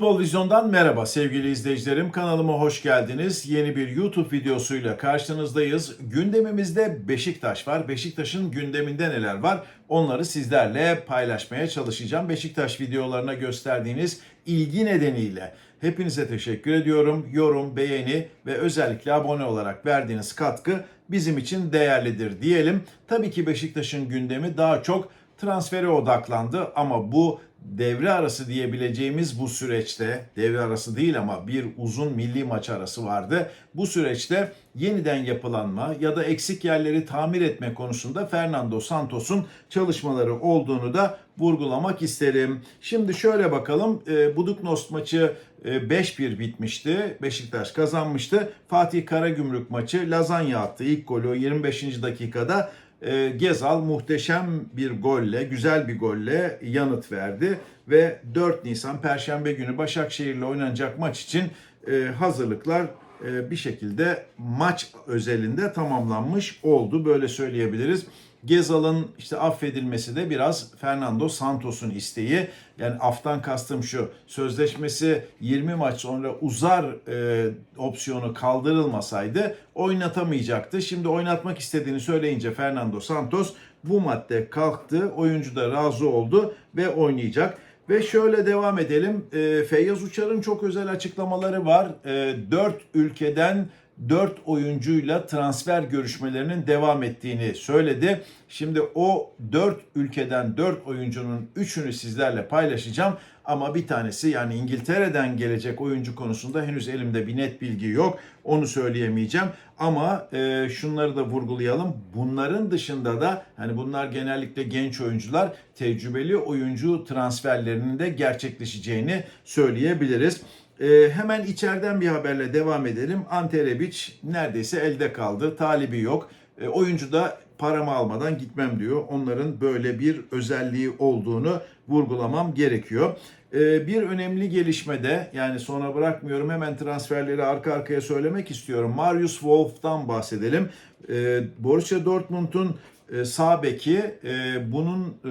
Futbol Vizyon'dan merhaba sevgili izleyicilerim. Kanalıma hoş geldiniz. Yeni bir YouTube videosuyla karşınızdayız. Gündemimizde Beşiktaş var. Beşiktaş'ın gündeminde neler var? Onları sizlerle paylaşmaya çalışacağım. Beşiktaş videolarına gösterdiğiniz ilgi nedeniyle hepinize teşekkür ediyorum. Yorum, beğeni ve özellikle abone olarak verdiğiniz katkı bizim için değerlidir diyelim. Tabii ki Beşiktaş'ın gündemi daha çok transfere odaklandı ama bu devre arası diyebileceğimiz bu süreçte devre arası değil ama bir uzun milli maç arası vardı. Bu süreçte yeniden yapılanma ya da eksik yerleri tamir etme konusunda Fernando Santos'un çalışmaları olduğunu da vurgulamak isterim. Şimdi şöyle bakalım. E, Buduknost maçı e, 5-1 bitmişti. Beşiktaş kazanmıştı. Fatih Karagümrük maçı Lazanya attı. İlk golü 25. dakikada e, Gezal muhteşem bir golle, güzel bir golle yanıt verdi ve 4 Nisan Perşembe günü Başakşehir'le oynanacak maç için e, hazırlıklar bir şekilde maç özelinde tamamlanmış oldu. Böyle söyleyebiliriz. Gezal'ın işte affedilmesi de biraz Fernando Santos'un isteği. Yani aftan kastım şu sözleşmesi 20 maç sonra uzar e, opsiyonu kaldırılmasaydı oynatamayacaktı. Şimdi oynatmak istediğini söyleyince Fernando Santos bu madde kalktı. Oyuncu da razı oldu ve oynayacak. Ve şöyle devam edelim. E, Feyyaz Uçar'ın çok özel açıklamaları var. E, 4 ülkeden 4 oyuncuyla transfer görüşmelerinin devam ettiğini söyledi. Şimdi o 4 ülkeden 4 oyuncunun 3'ünü sizlerle paylaşacağım. Ama bir tanesi yani İngiltere'den gelecek oyuncu konusunda henüz elimde bir net bilgi yok. Onu söyleyemeyeceğim. Ama e, şunları da vurgulayalım. Bunların dışında da hani bunlar genellikle genç oyuncular tecrübeli oyuncu transferlerinin de gerçekleşeceğini söyleyebiliriz. Ee, hemen içeriden bir haberle devam edelim. Ante Rebic neredeyse elde kaldı. Talibi yok. Ee, oyuncu da paramı almadan gitmem diyor. Onların böyle bir özelliği olduğunu vurgulamam gerekiyor. Ee, bir önemli gelişmede yani sonra bırakmıyorum hemen transferleri arka arkaya söylemek istiyorum. Marius Wolf'tan bahsedelim. Ee, Borussia Dortmund'un e, sağ beki e, bunun e,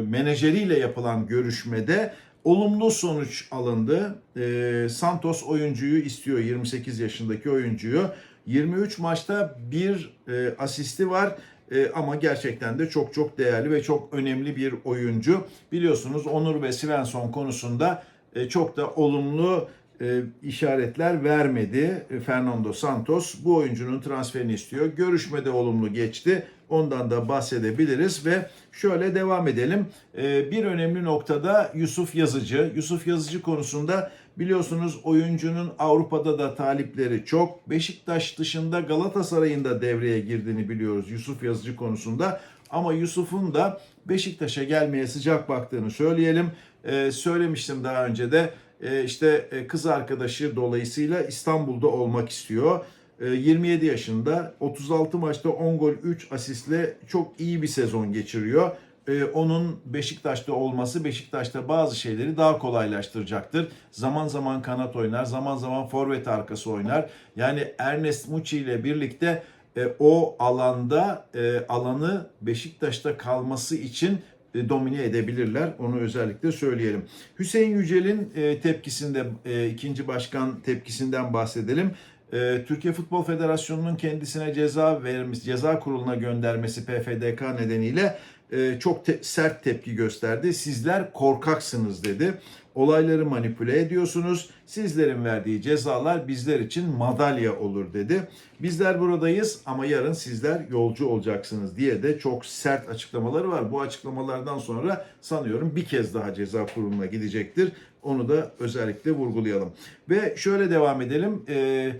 menajeriyle yapılan görüşmede olumlu sonuç alındı. E, Santos oyuncuyu istiyor 28 yaşındaki oyuncuyu. 23 maçta bir e, asisti var. E, ama gerçekten de çok çok değerli ve çok önemli bir oyuncu. Biliyorsunuz Onur ve Svensson konusunda e, çok da olumlu e, işaretler vermedi e, Fernando Santos. Bu oyuncunun transferini istiyor. Görüşmede olumlu geçti. Ondan da bahsedebiliriz ve şöyle devam edelim. E, bir önemli noktada Yusuf Yazıcı. Yusuf Yazıcı konusunda biliyorsunuz oyuncunun Avrupa'da da talipleri çok. Beşiktaş dışında Galatasaray'ın da devreye girdiğini biliyoruz Yusuf Yazıcı konusunda. Ama Yusuf'un da Beşiktaş'a gelmeye sıcak baktığını söyleyelim. E, söylemiştim daha önce de işte e, kız arkadaşı dolayısıyla İstanbul'da olmak istiyor. E, 27 yaşında 36 maçta 10 gol 3 asistle çok iyi bir sezon geçiriyor. E, Onun Beşiktaş'ta olması Beşiktaş'ta bazı şeyleri daha kolaylaştıracaktır. Zaman zaman kanat oynar, zaman zaman forvet arkası oynar. Yani Ernest Muçi ile birlikte e, o alanda e, alanı Beşiktaş'ta kalması için e, domine edebilirler. Onu özellikle söyleyelim. Hüseyin Yücel'in e, tepkisinde e, ikinci başkan tepkisinden bahsedelim. E, Türkiye Futbol Federasyonu'nun kendisine ceza vermiş, ceza kuruluna göndermesi PFDK nedeniyle e, çok te- sert tepki gösterdi. Sizler korkaksınız dedi. Olayları manipüle ediyorsunuz. Sizlerin verdiği cezalar bizler için madalya olur dedi. Bizler buradayız ama yarın sizler yolcu olacaksınız diye de çok sert açıklamaları var. Bu açıklamalardan sonra sanıyorum bir kez daha ceza kuruluna gidecektir. Onu da özellikle vurgulayalım. Ve şöyle devam edelim. Ee,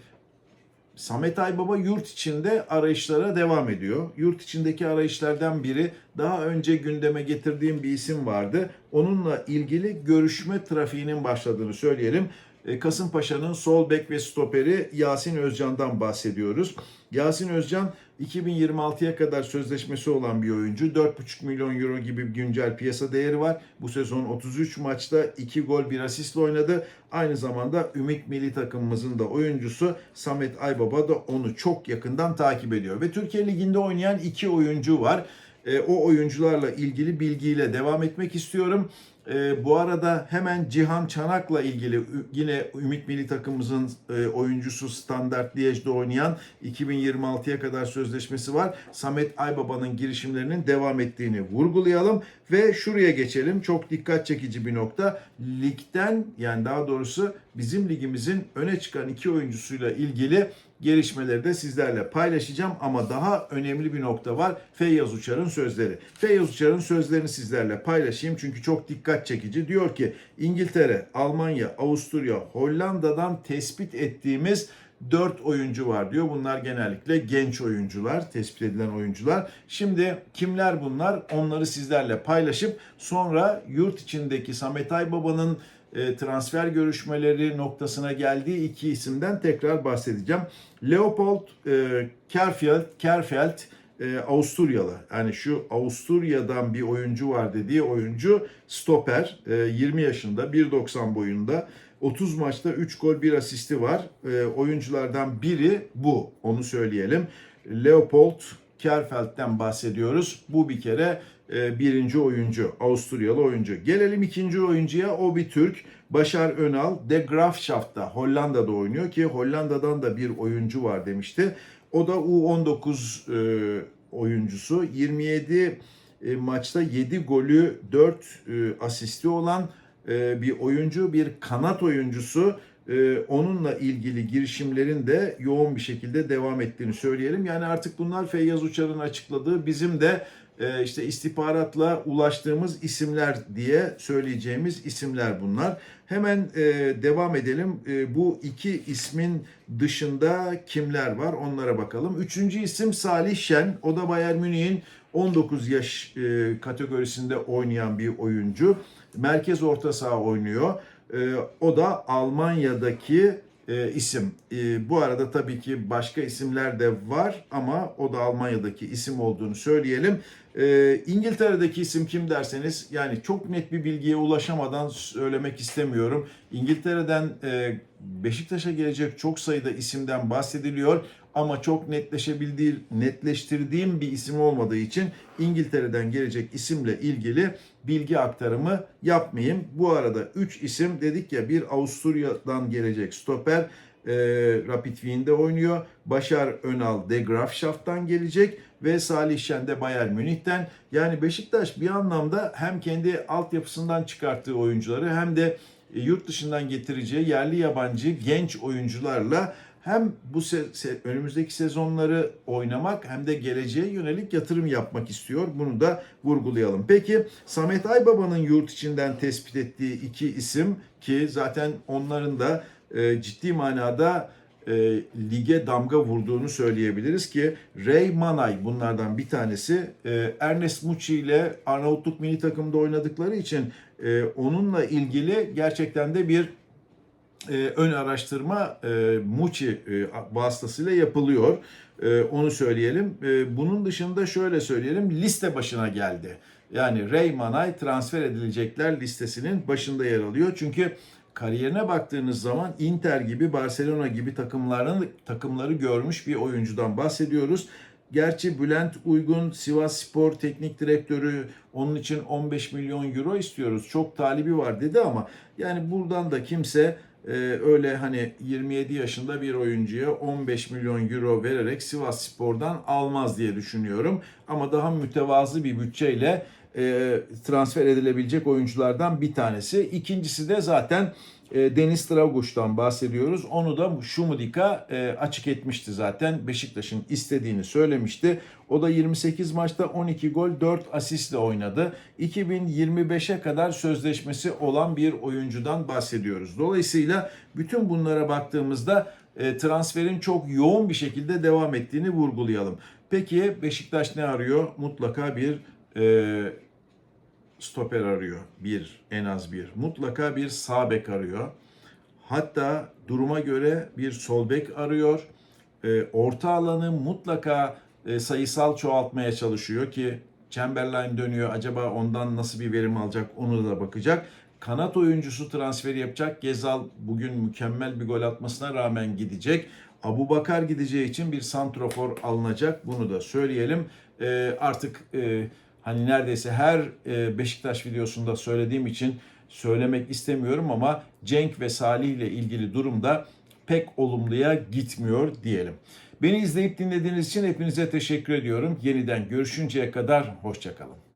Samet Aybaba yurt içinde arayışlara devam ediyor. Yurt içindeki arayışlardan biri daha önce gündeme getirdiğim bir isim vardı. Onunla ilgili görüşme trafiğinin başladığını söyleyelim. E, Kasımpaşa'nın sol bek ve stoperi Yasin Özcan'dan bahsediyoruz. Yasin Özcan 2026'ya kadar sözleşmesi olan bir oyuncu. 4,5 milyon euro gibi güncel piyasa değeri var. Bu sezon 33 maçta 2 gol 1 asistle oynadı. Aynı zamanda Ümit Milli takımımızın da oyuncusu Samet Aybaba da onu çok yakından takip ediyor. Ve Türkiye Ligi'nde oynayan iki oyuncu var. E, o oyuncularla ilgili bilgiyle devam etmek istiyorum. E, bu arada hemen Cihan Çanak'la ilgili yine Ümit Milli Takımımızın e, oyuncusu Standart Liège'de oynayan 2026'ya kadar sözleşmesi var. Samet Aybaba'nın girişimlerinin devam ettiğini vurgulayalım ve şuraya geçelim. Çok dikkat çekici bir nokta. Ligden yani daha doğrusu bizim ligimizin öne çıkan iki oyuncusuyla ilgili gelişmeleri de sizlerle paylaşacağım ama daha önemli bir nokta var. Feyyaz Uçar'ın sözleri. Feyyaz Uçar'ın sözlerini sizlerle paylaşayım çünkü çok dikkat çekici. Diyor ki İngiltere, Almanya, Avusturya, Hollanda'dan tespit ettiğimiz 4 oyuncu var diyor. Bunlar genellikle genç oyuncular, tespit edilen oyuncular. Şimdi kimler bunlar? Onları sizlerle paylaşıp sonra yurt içindeki Samet Aybaba'nın e, transfer görüşmeleri noktasına geldiği iki isimden tekrar bahsedeceğim. Leopold e, Kerfeld, Kerfeld e, Avusturyalı. Yani şu Avusturya'dan bir oyuncu var dediği oyuncu stoper. E, 20 yaşında, 1.90 boyunda. 30 maçta 3 gol 1 asisti var. E, oyunculardan biri bu. Onu söyleyelim. Leopold Kerfeld'den bahsediyoruz. Bu bir kere e, birinci oyuncu. Avusturyalı oyuncu. Gelelim ikinci oyuncuya. O bir Türk. Başar Önal De Graafschapt'ta Hollanda'da oynuyor ki Hollanda'dan da bir oyuncu var demişti. O da U19 e, oyuncusu. 27 e, maçta 7 golü 4 e, asisti olan bir oyuncu, bir kanat oyuncusu. E, onunla ilgili girişimlerin de yoğun bir şekilde devam ettiğini söyleyelim. Yani artık bunlar Feyyaz Uçar'ın açıkladığı bizim de e, işte istihbaratla ulaştığımız isimler diye söyleyeceğimiz isimler bunlar. Hemen e, devam edelim. E, bu iki ismin dışında kimler var onlara bakalım. Üçüncü isim Salih Şen. O da Bayern Münih'in 19 yaş kategorisinde oynayan bir oyuncu. Merkez orta saha oynuyor. E, o da Almanya'daki e, isim. E, bu arada tabii ki başka isimler de var ama o da Almanya'daki isim olduğunu söyleyelim. E, İngiltere'deki isim kim derseniz yani çok net bir bilgiye ulaşamadan söylemek istemiyorum. İngiltere'den e, Beşiktaş'a gelecek çok sayıda isimden bahsediliyor ama çok netleşebildiği, netleştirdiğim bir isim olmadığı için İngiltere'den gelecek isimle ilgili bilgi aktarımı yapmayayım. Bu arada 3 isim dedik ya bir Avusturya'dan gelecek stoper e, Rapid Wien'de oynuyor. Başar Önal De Graafschapt'tan gelecek ve Salih Şen de Bayern Münih'ten. Yani Beşiktaş bir anlamda hem kendi altyapısından çıkarttığı oyuncuları hem de e, yurt dışından getireceği yerli yabancı genç oyuncularla hem bu se- se- önümüzdeki sezonları oynamak hem de geleceğe yönelik yatırım yapmak istiyor. Bunu da vurgulayalım. Peki Samet Aybaba'nın yurt içinden tespit ettiği iki isim ki zaten onların da e, ciddi manada e, lige damga vurduğunu söyleyebiliriz ki Ray Manay bunlardan bir tanesi. E, Ernest Muçi ile Arnavutluk milli takımda oynadıkları için e, onunla ilgili gerçekten de bir ön araştırma e, Muçi e, vasıtasıyla yapılıyor. Onu söyleyelim. Bunun dışında şöyle söyleyelim. Liste başına geldi. Yani Ray Manay transfer edilecekler listesinin başında yer alıyor. Çünkü kariyerine baktığınız zaman Inter gibi, Barcelona gibi takımların takımları görmüş bir oyuncudan bahsediyoruz. Gerçi Bülent Uygun Sivas Spor Teknik Direktörü onun için 15 milyon euro istiyoruz. Çok talibi var dedi ama yani buradan da kimse e, öyle hani 27 yaşında bir oyuncuya 15 milyon euro vererek Sivas Spor'dan almaz diye düşünüyorum. Ama daha mütevazı bir bütçeyle e, transfer edilebilecek oyunculardan bir tanesi. İkincisi de zaten e, Deniz Draguç'tan bahsediyoruz. Onu da Şumudika e, açık etmişti zaten. Beşiktaş'ın istediğini söylemişti. O da 28 maçta 12 gol 4 asistle oynadı. 2025'e kadar sözleşmesi olan bir oyuncudan bahsediyoruz. Dolayısıyla bütün bunlara baktığımızda e, transferin çok yoğun bir şekilde devam ettiğini vurgulayalım. Peki Beşiktaş ne arıyor? Mutlaka bir e, stoper arıyor. Bir, en az bir. Mutlaka bir sağ bek arıyor. Hatta duruma göre bir sol bek arıyor. E, orta alanı mutlaka e, sayısal çoğaltmaya çalışıyor ki Chamberlain dönüyor. Acaba ondan nasıl bir verim alacak onu da bakacak. Kanat oyuncusu transferi yapacak. Gezal bugün mükemmel bir gol atmasına rağmen gidecek. Abu Bakar gideceği için bir santrofor alınacak. Bunu da söyleyelim. E, artık e, hani neredeyse her e, Beşiktaş videosunda söylediğim için söylemek istemiyorum ama Cenk ve Salih ile ilgili durumda pek olumluya gitmiyor diyelim. Beni izleyip dinlediğiniz için hepinize teşekkür ediyorum. Yeniden görüşünceye kadar hoşçakalın.